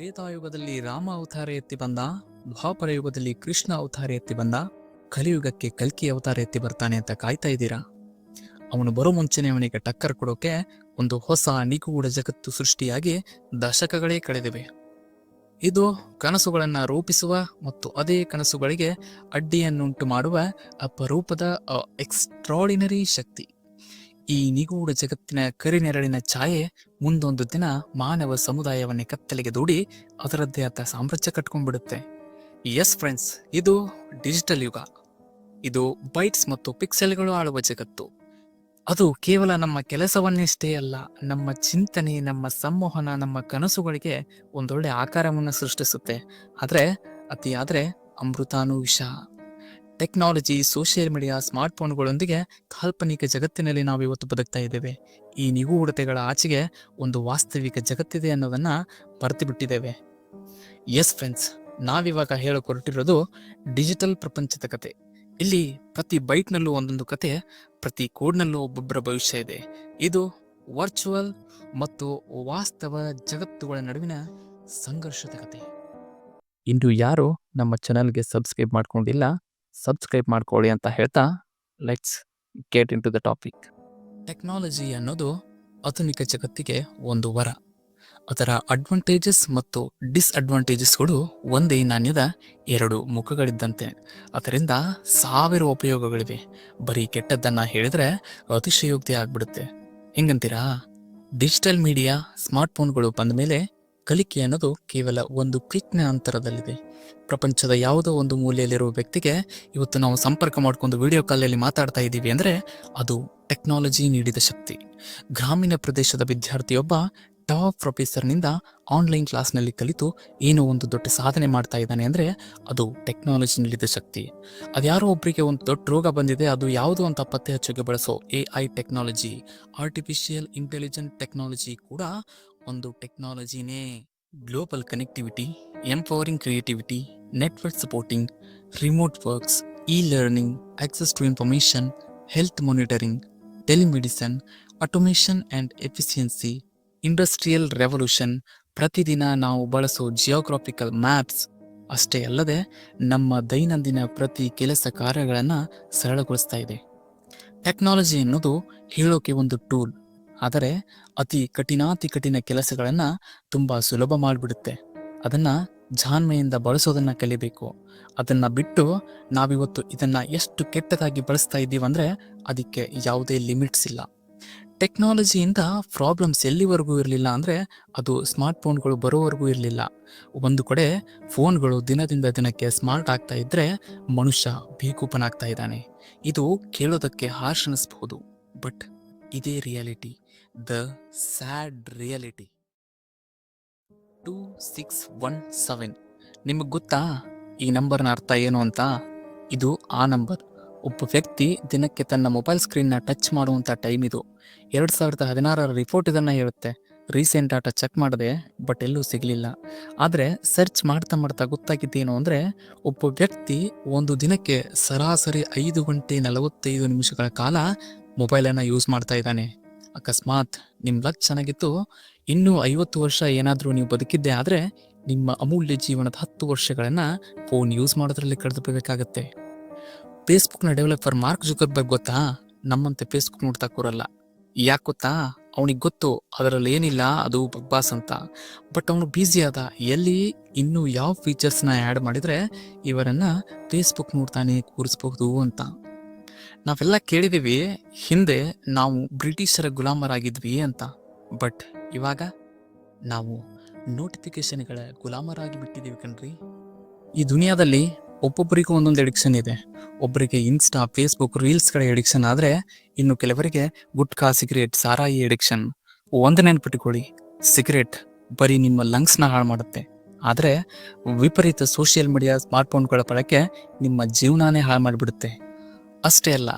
ತ್ರೇತಾಯುಗದಲ್ಲಿ ರಾಮ ಅವತಾರ ಎತ್ತಿ ಬಂದ ದ್ವಾಪರ ಯುಗದಲ್ಲಿ ಕೃಷ್ಣ ಅವತಾರ ಎತ್ತಿ ಬಂದ, ಕಲಿಯುಗಕ್ಕೆ ಕಲ್ಕಿ ಅವತಾರ ಎತ್ತಿ ಬರ್ತಾನೆ ಅಂತ ಕಾಯ್ತಾ ಇದ್ದೀರಾ? ಅವನು ಬರೋ ಮುಂಚೆನೆ ಅವನಿಗೆ ಟಕ್ಕರ್ ಕೊಡೋಕೆ ಒಂದು ಹೊಸ ನಿಗೂಢ ಜಗತ್ತು ಸೃಷ್ಟಿಯಾಗಿ ದಶಕಗಳೇ ಕಳೆದಿವೆ. ಇದು ಕನಸುಗಳನ್ನ ರೂಪಿಸುವ ಮತ್ತು ಅದೇ ಕನಸುಗಳಿಗೆ ಅಡ್ಡಿಯನ್ನುಂಟು ಮಾಡುವ ಅಪರೂಪದ ಎಕ್ಸ್ಟ್ರಾಡಿನರಿ ಶಕ್ತಿ. ಈ ನಿಗೂಢ ಜಗತ್ತಿನ ಕರಿನೆರಳಿನ ಛಾಯೆ ಮುಂದೊಂದು ದಿನ ಮಾನವ ಸಮುದಾಯವನ್ನೇ ಕತ್ತಲೆಗೆ ದೂಡಿ ಅದರದ್ದೇ ಆದ ಸಾಮ್ರಾಜ್ಯ ಕಟ್ಕೊಂಡ್ಬಿಡುತ್ತೆ. ಎಸ್ ಫ್ರೆಂಡ್ಸ್ ಇದು ಡಿಜಿಟಲ್ ಯುಗ. ಇದು ಬೈಟ್ಸ್ ಮತ್ತು ಪಿಕ್ಸೆಲ್ಗಳು ಆಳುವ ಜಗತ್ತು. ಅದು ಕೇವಲ ನಮ್ಮ ಕೆಲಸವನ್ನಿಷ್ಟೇ ಅಲ್ಲ, ನಮ್ಮ ಚಿಂತನೆ, ನಮ್ಮ ಸಂವಹನ, ನಮ್ಮ ಕನಸುಗಳಿಗೆ ಒಂದೊಳ್ಳೆ ಆಕಾರವನ್ನು ಸೃಷ್ಟಿಸುತ್ತೆ. ಆದರೆ, ಅತಿಯಾದರೆ ಅಮೃತಾನು ವಿಷ ಟೆಕ್ನಾಲಜಿ ಸೋಷಿಯಲ್ ಮೀಡಿಯಾ ಸ್ಮಾರ್ಟ್ಫೋನ್ಗಳೊಂದಿಗೆ ಕಾಲ್ಪನಿಕ ಜಗತ್ತಿನಲ್ಲಿ ನಾವು ಇವತ್ತು ಬದುಕ್ತಾ ಇದ್ದೇವೆ. ಈ ನಿಗೂಢತೆಗಳ ಆಚೆಗೆ ಒಂದು ವಾಸ್ತವಿಕ ಜಗತ್ತಿದೆ ಅನ್ನೋದನ್ನು ಮರೆತು ಬಿಟ್ಟಿದ್ದೇವೆ ಎಸ್ ಫ್ರೆಂಡ್ಸ್ ನಾವಿವಾಗ ಹೇಳಕ್ ಹೊರಟಿರೋದು ಡಿಜಿಟಲ್ ಪ್ರಪಂಚದ ಕತೆ. ಇಲ್ಲಿ ಪ್ರತಿ ಬೈಟ್ನಲ್ಲೂ ಒಂದೊಂದು ಕತೆ, ಪ್ರತಿ ಕೋಡ್ನಲ್ಲೂ ಒಬ್ಬೊಬ್ಬರ ಭವಿಷ್ಯ ಇದೆ. ಇದು ವರ್ಚುವಲ್ ಮತ್ತು ವಾಸ್ತವ ಜಗತ್ತುಗಳ ನಡುವಿನ ಸಂಘರ್ಷದ ಕತೆ. ಇಂದು ಯಾರು ನಮ್ಮ ಚಾನಲ್ಗೆ ಸಬ್ಸ್ಕ್ರೈಬ್ ಮಾಡ್ಕೊಂಡಿಲ್ಲ ಸಬ್ಸ್ಕ್ರೈಬ್ ಮಾಡ್ಕೊಳ್ಳಿ ಅಂತ ಹೇಳ್ತಾ let's get into the topic technology ಅನ್ನೋದು ಆಧುನಿಕ ಜಗತ್ತಿಗೆ ಒಂದು ವರ. ಅದರ ಅಡ್ವಾಂಟೇಜಸ್ ಮತ್ತು ಡಿಸ್ಅಡ್ವಾಂಟೇಜಸ್ಗಳು ಒಂದೇ ನಾಣ್ಯದ ಎರಡು ಮುಖಗಳಿದ್ದಂತೆ. ಅದರಿಂದ ಸಾವಿರ ಉಪಯೋಗಗಳಿವೆ. ಬರೀ ಕೆಟ್ಟದ್ದನ್ನು ಹೇಳಿದ್ರೆ ಅತಿಶಯೋಕ್ತಿ ಆಗ್ಬಿಡುತ್ತೆ. ಹೆಂಗಂತೀರಾ? ಡಿಜಿಟಲ್ ಮೀಡಿಯಾ ಸ್ಮಾರ್ಟ್ಫೋನ್ಗಳು ಬಂದ ಮೇಲೆ ಕಲಿಕೆ ಅನ್ನೋದು ಕೇವಲ ಒಂದು ಕ್ಲಿಕ್ನ ಅಂತರದಲ್ಲಿದೆ. ಪ್ರಪಂಚದ ಯಾವುದೋ ಒಂದು ಮೂಲೆಯಲ್ಲಿರುವ ವ್ಯಕ್ತಿಗೆ ಇವತ್ತು ನಾವು ಸಂಪರ್ಕ ಮಾಡಿಕೊಂಡು ವಿಡಿಯೋ ಕಾಲಲ್ಲಿ ಮಾತಾಡ್ತಾ ಇದ್ದೀವಿ ಅಂದರೆ ಅದು ಟೆಕ್ನಾಲಜಿ ನೀಡಿದ ಶಕ್ತಿ. ಗ್ರಾಮೀಣ ಪ್ರದೇಶದ ವಿದ್ಯಾರ್ಥಿಯೊಬ್ಬ ಟಾಪ್ ಪ್ರೊಫೆಸರ್ನಿಂದ ಆನ್ಲೈನ್ ಕ್ಲಾಸ್ನಲ್ಲಿ ಕಲಿತು ಏನೋ ಒಂದು ದೊಡ್ಡ ಸಾಧನೆ ಮಾಡ್ತಾ ಇದ್ದಾನೆ ಅಂದರೆ ಅದು ಟೆಕ್ನಾಲಜಿ ನೀಡಿದ ಶಕ್ತಿ. ಅದ್ಯಾರೋ ಒಬ್ಬರಿಗೆ ಒಂದು ದೊಡ್ಡ ರೋಗ ಬಂದಿದೆ, ಅದು ಯಾವುದು ಅಂತ ಪತ್ತೆ ಹಚ್ಚೋಕೆ ಬಳಸೋ A I technology artificial intelligent technology ಕೂಡ ಒಂದು ಟೆಕ್ನಾಲಜಿನೇ global connectivity, empowering creativity, network supporting, remote works e learning access to information health monitoring, telemedicine, automation and efficiency, industrial revolution. ಪ್ರತಿದಿನ ನಾವು ಬಳಸೋ ಜಿಯೋಗ್ರಾಫಿಕಲ್ ಮ್ಯಾಪ್ಸ್ ಅಷ್ಟೇ ಅಲ್ಲದೆ ನಮ್ಮ ದೈನಂದಿನ ಪ್ರತಿ ಕೆಲಸ ಕಾರ್ಯಗಳನ್ನು ಸರಳಗೊಳಿಸ್ತಾ ಇದೆ. ಟೆಕ್ನಾಲಜಿ ಎನ್ನುವುದು ಹೇಳೋಕೆ ಒಂದು ಟೂಲ್. ಆದರೆ ಅತಿ ಕಠಿಣಾತಿ ಕಠಿಣ ಕೆಲಸಗಳನ್ನು ತುಂಬ ಸುಲಭ ಮಾಡಿಬಿಡುತ್ತೆ. ಅದನ್ನು ಜಾಣ್ಮೆಯಿಂದ ಬಳಸೋದನ್ನು ಕಲಿಬೇಕು. ಅದನ್ನು ಬಿಟ್ಟು ನಾವಿವತ್ತು ಇದನ್ನು ಎಷ್ಟು ಕೆಟ್ಟದಾಗಿ ಬಳಸ್ತಾ ಇದ್ದೀವಿ ಅಂದ್ರೆ ಅದಕ್ಕೆ ಯಾವುದೇ ಲಿಮಿಟ್ಸ್ ಇಲ್ಲ. ಟೆಕ್ನಾಲಜಿಯಿಂದ ಪ್ರಾಬ್ಲಮ್ಸ್ ಎಲ್ಲಿವರೆಗೂ ಇರಲಿಲ್ಲ ಅಂದರೆ ಅದು ಸ್ಮಾರ್ಟ್ಫೋನ್ಗಳು ಬರೋವರೆಗೂ ಇರಲಿಲ್ಲ. ಒಂದು ಕಡೆ ಫೋನ್ಗಳು ದಿನದಿಂದ ದಿನಕ್ಕೆ ಸ್ಮಾರ್ಟ್ ಆಗ್ತಾ ಇದ್ದರೆ ಮನುಷ್ಯ ಬೇಕೂಪನಾಗ್ತಾ ಇದ್ದಾನೆ. ಇದು ಕೇಳೋದಕ್ಕೆ ಹಾರ್ಶ್ ಬಟ್ ಇದೇ reality, the sad reality. Two six one seven. ನಿಮಗೆ ಗೊತ್ತಾ? ಈ ನಂಬರ್ನ ಅರ್ಥ ಏನು ಅಂತ? ಇದು ಆ ನಂಬರ್. ಒಬ್ಬ ವ್ಯಕ್ತಿ ದಿನಕ್ಕೆ ತನ್ನ ಮೊಬೈಲ್ ಸ್ಕ್ರೀನ್ನ ಟಚ್ ಮಾಡುವಂಥ ಟೈಮ್ ಇದು. ಎರಡು ಸಾವಿರದ ಹದಿನಾರರ ರಿಪೋರ್ಟ್ ಇದನ್ನು ಹೇಳುತ್ತೆ. ರೀಸೆಂಟ್ ಡಾಟಾ ಚೆಕ್ ಮಾಡಿದೆ, ಬಟ್ ಎಲ್ಲೂ ಸಿಗಲಿಲ್ಲ. ಆದರೆ ಸರ್ಚ್ ಮಾಡ್ತಾ ಮಾಡ್ತಾ ಗೊತ್ತಾಗಿದ್ದೇನು ಅಂದರೆ, ಒಬ್ಬ ವ್ಯಕ್ತಿ ಒಂದು ದಿನಕ್ಕೆ ಸರಾಸರಿ ಐದು ಗಂಟೆ ನಲವತ್ತೈದು ನಿಮಿಷಗಳ ಕಾಲ ಮೊಬೈಲನ್ನು ಯೂಸ್ ಮಾಡ್ತಾ ಇದ್ದಾನೆ. ಅಕಸ್ಮಾತ್ ನಿಮ್ಮ ಲಕ್ ಚೆನ್ನಾಗಿತ್ತು. ಇನ್ನೂ ಐವತ್ತು ವರ್ಷ ಏನಾದರೂ ನೀವು ಬದುಕಿದ್ದೆ ಆದರೆ ನಿಮ್ಮ ಅಮೂಲ್ಯ ಜೀವನದ ಹತ್ತು ವರ್ಷಗಳನ್ನು ಫೋನ್ ಯೂಸ್ ಮಾಡೋದ್ರಲ್ಲಿ ಬೇಕಾಗತ್ತೆ ಫೇಸ್ಬುಕ್ನ ಡೆವಲಪರ್ ಮಾರ್ಕ್ ಜುಕರ್ಬರ್ಗ್ ಗೊತ್ತಾ? ನಮ್ಮಂತೆ ಫೇಸ್ಬುಕ್ ನೋಡ್ತಾ ಕೂರಲ್ಲ. ಯಾಕೆ ಗೊತ್ತಾ? ಅವನಿಗೆ ಗೊತ್ತು, ಅದರಲ್ಲಿ ಏನಿಲ್ಲ, ಅದು ಬಗ್ಬಾಸ್ ಅಂತ. ಬಟ್ ಅವನು ಬ್ಯುಸಿ ಆದ. ಎಲ್ಲಿ? ಇನ್ನೂ ಯಾವ ಫೀಚರ್ಸ್ನ ಆ್ಯಡ್ ಮಾಡಿದರೆ ಇವರನ್ನು ಫೇಸ್ಬುಕ್ ನೋಡ್ತಾನೆ ಕೂರಿಸ್ಬಹುದು ಅಂತ. ನಾವೆಲ್ಲ ಕೇಳಿದೀವಿ, ಹಿಂದೆ ನಾವು ಬ್ರಿಟಿಷರ ಗುಲಾಮರಾಗಿದ್ವಿ ಅಂತ. ಬಟ್ ಇವಾಗ ನಾವು ನೋಟಿಫಿಕೇಶನ್ಗಳ ಗುಲಾಮರಾಗಿ ಬಿಟ್ಟಿದ್ದೀವಿ ಕಣ್ರಿ. ಈ ದುನಿಯಾದಲ್ಲಿ ಒಬ್ಬೊಬ್ಬರಿಗೂ ಒಂದೊಂದು ಎಡಿಕ್ಷನ್ ಇದೆ. ಒಬ್ಬರಿಗೆ ಇನ್ಸ್ಟಾ ಫೇಸ್ಬುಕ್ ರೀಲ್ಸ್ಗಳ ಎಡಿಕ್ಷನ್ ಆದರೆ ಇನ್ನು ಕೆಲವರಿಗೆ ಗುಟ್ಕಾ, ಸಿಗರೇಟ್, ಸಾರಾಯಿ ಎಡಿಕ್ಷನ್ ಒಂದು ನೆನ್ಪಿಟ್ಕೊಳ್ಳಿ, ಸಿಗರೇಟ್ ಬರೀ ನಿಮ್ಮ ಲಂಗ್ಸ್ನ ಹಾಳು ಮಾಡುತ್ತೆ. ಆದರೆ ವಿಪರೀತ ಸೋಷಿಯಲ್ ಮೀಡಿಯಾ ಸ್ಮಾರ್ಟ್ಫೋನ್ಗಳ ಬಳಕೆ ನಿಮ್ಮ ಜೀವನಾನೇ ಹಾಳು ಮಾಡಿಬಿಡುತ್ತೆ. ಅಷ್ಟೇ ಅಲ್ಲ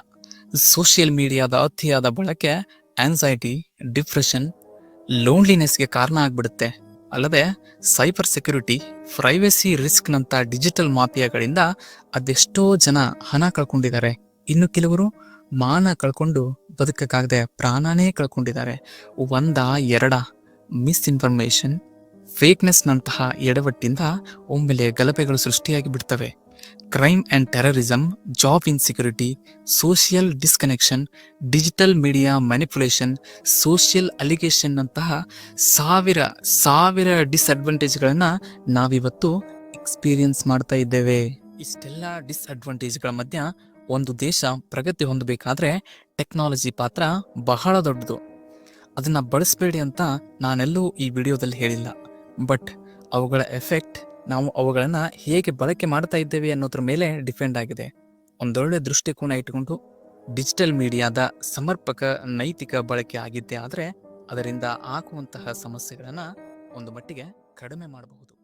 ಸೋಷಿಯಲ್ ಮೀಡಿಯಾದ ಅತಿಯಾದ ಬಳಕೆ ಆನ್ಸೈಟಿ ಡಿಪ್ರೆಷನ್ ಲೋನ್ಲಿನೆಸ್ಗೆ ಕಾರಣ ಆಗ್ಬಿಡುತ್ತೆ. ಅಲ್ಲದೆ ಸೈಬರ್ ಸೆಕ್ಯುರಿಟಿ ಪ್ರೈವಸಿ ರಿಸ್ಕ್ನಂಥ ಡಿಜಿಟಲ್ ಮಾಫಿಯಾಗಳಿಂದ ಅದೆಷ್ಟೋ ಜನ ಹಣ ಕಳ್ಕೊಂಡಿದ್ದಾರೆ. ಇನ್ನು ಕೆಲವರು ಮಾನ ಕಳ್ಕೊಂಡು ಬದುಕಕ್ಕಾಗದೆ ಪ್ರಾಣನೇ ಕಳ್ಕೊಂಡಿದ್ದಾರೆ. ಒಂದ ಎರಡ ಮಿಸ್ಇನ್ಫಾರ್ಮೇಷನ್ ಫೇಕ್ನೆಸ್ನಂತಹ ಎಡವಟ್ಟಿಂದ ಒಮ್ಮೆಲೆ ಗಲಭೆಗಳು ಸೃಷ್ಟಿಯಾಗಿ ಬಿಡ್ತವೆ. Crime and terrorism job insecurity social disconnection digital media manipulation social allegation ಅಂತಹ ಸಾವಿರ ಸಾವಿರ ಡಿಸ್ಅಡ್ವಾಂಟೇಜ್ಗಳನ್ನು ನಾವಿವತ್ತು ಎಕ್ಸ್ಪೀರಿಯನ್ಸ್ ಮಾಡ್ತಾ ಇದ್ದೇವೆ. ಇಷ್ಟೆಲ್ಲ ಡಿಸ್ಅಡ್ವಾಂಟೇಜ್ಗಳ ಮಧ್ಯ ಒಂದು ದೇಶ ಪ್ರಗತಿ ಹೊಂದಬೇಕಾದ್ರೆ ಟೆಕ್ನಾಲಜಿ ಪಾತ್ರ ಬಹಳ ದೊಡ್ಡದು. ಅದನ್ನು ಬಳಸಬೇಡಿ ಅಂತ ನಾನೆಲ್ಲೂ ಈ ವಿಡಿಯೋದಲ್ಲಿ ಹೇಳಿಲ್ಲ. ಬಟ್ ಅವುಗಳ ಎಫೆಕ್ಟ್ ನಾವು ಅವುಗಳನ್ನು ಹೇಗೆ ಬಳಕೆ ಮಾಡ್ತಾ ಇದ್ದೇವೆ ಅನ್ನೋದ್ರ ಮೇಲೆ ಡಿಪೆಂಡ್ ಆಗಿದೆ. ಒಂದೊಳ್ಳೆ ದೃಷ್ಟಿಕೋನ ಇಟ್ಟುಕೊಂಡು ಡಿಜಿಟಲ್ ಮೀಡಿಯಾದ ಸಮರ್ಪಕ ನೈತಿಕ ಬಳಕೆ ಆಗಿದ್ದೇ ಆದರೆ ಅದರಿಂದ ಆಗುವಂತಹ ಸಮಸ್ಯೆಗಳನ್ನು ಒಂದು ಮಟ್ಟಿಗೆ ಕಡಿಮೆ ಮಾಡಬಹುದು.